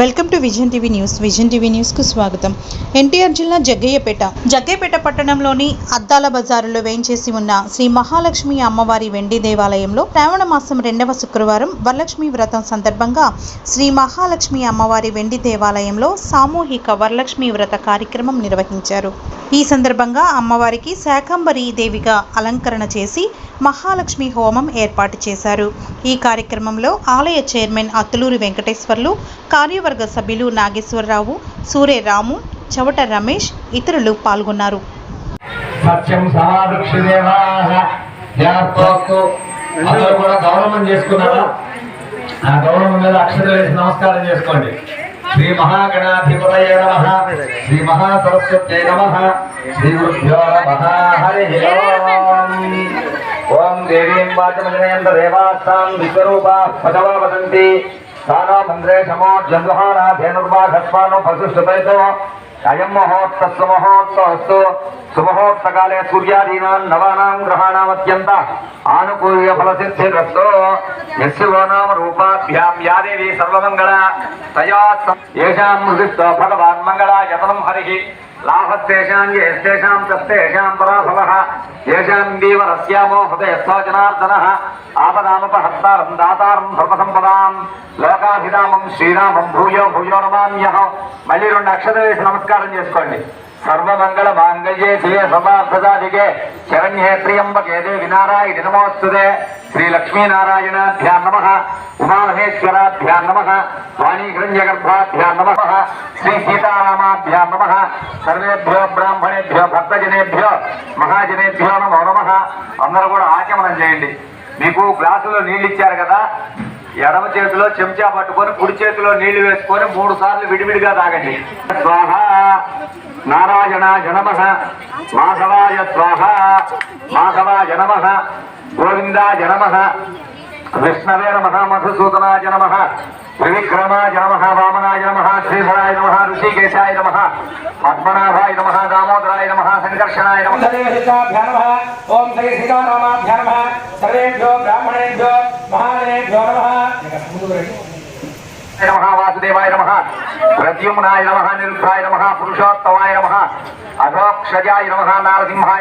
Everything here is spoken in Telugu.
Welcome to vision TV news. Vision TV న్యూస్కు స్వాగతం. ఎన్టీఆర్ జిల్లా జగ్గయ్యపేట జగ్గయ్యపేట పట్టణంలోని అద్దాల బజారులో వేయించేసి ఉన్న శ్రీ మహాలక్ష్మి అమ్మవారి వెండి దేవాలయంలో శ్రావణ మాసం రెండవ శుక్రవారం వరలక్ష్మి వ్రతం సందర్భంగా శ్రీ మహాలక్ష్మి అమ్మవారి వెండి దేవాలయంలో సామూహిక వరలక్ష్మి వ్రత కార్యక్రమం నిర్వహించారు. ఈ సందర్భంగా అమ్మవారికి శాకంబరీ దేవిగా అలంకరణ చేసి మహాలక్ష్మి హోమం ఏర్పాటు చేశారు. ఈ కార్యక్రమంలో ఆలయ చైర్మన్ అత్తులూరి వెంకటేశ్వర్లు కార్యవర్గ సభ్యులు నాగేశ్వరరావు సూరే రాము చవట రమేష్ ఇతరులు పాల్గొన్నారు. సత్యం సమాదృక్షిదేవాహ ధ్యాస్తోస్తు అందరూ కూడా గౌరవం చేసుకున్నారా? ఆ గౌరవం మీద అక్షతలు వేసి నమస్కారం చేసుకోండి. శ్రీ మహాగణాధిపతయ నమ. శ్రీ మహాసరస్వత్యై నమ. శ్రీ గురుభ్యో నమ. హరి ఓం. ఓం దేవీం వాచమజనయంత దేవాస్తాం విశ్వరూపా పదవా వదంతి. స్థానో మంద్రే సమో అయం మహోత్సవ మహోత్సవస్తు సుమహోత్సకాలే సూర్యాదీనాం నవానాం గ్రహాణామత్యంత ఆనుకూల్య ఫలసిద్ధిరస్తో యస్య నామ రూపాభ్యాం యా సర్వమంగళ తయా ఏషాం మృదిత్వ భగవాన్ మంగళ యతనం హరి లాభస్తేషాం యస్తేషాం తస్తేషాం పరాభవః. ఏషాం దీవరస్యామో హృదయస్థో జనార్దనః ఆపదామపహర్తారం దాతారం సర్వసంపదాం లోకాభిరామం శ్రీరామం భూయో భూయో నమామ్యహ మళ్ళీ రెండు అక్షరం వేసి నమస్కారం చేసుకోండి. సర్వమంగళ మాంగళ్యే శివే సర్వార్థదాదికే శరణ్యే త్రియంబకే దేవి నారాయణ నమోస్తుతే శ్రీ లక్ష్మీనారాయణాభ్యా నమ ఉమామహేశ్వరాభ్యా నమ వాణీ నమ శ్రీ సీతారామాభ్యా నమ సర్వేభ్యో బ్రాహ్మణేభ్యో భక్తజనేభ్యో మహాజనేభ్యో నమో నమ. అందరూ కూడా ఆచమనం చేయండి. మీకు గ్లాసులో నీళ్ళు ఇచ్చారు కదా? ఎడమ చేతిలో చెంచా పట్టుకొని కుడి చేతిలో నీళ్ళు వేసుకొని మూడు సార్లు విడివిడిగా తాగండి. స్వాహ! నారాయణ జనమ మాధవాయ స్వాహ మాధవాయ నమ గోవిందాయ నమ విష్ణవే నమ మధుసూదనాయ నమ త్రివిక్రమాయ నమ వామనాయ నమ శ్రీధరాయ నమ ఋషికేశాయ నమ పద్మనాభాయ నమ దామోదరాయ నమ సంకర్షణాయ నమ. సర్వేషితాభ్యా ఓం శ్రీ సీతారామాభ్యా నమః సర్వేభ్యో బ్రాహ్మణేభ్యో మహాజనేభ్యో నమ. నమ వాసుదేవాయ నమ ప్రద్యుమ్నాయ నమ నిరుద్ధాయ నమ పురుషోత్తమాయ నమ అధోక్షజాయ నమ నారసింహాయ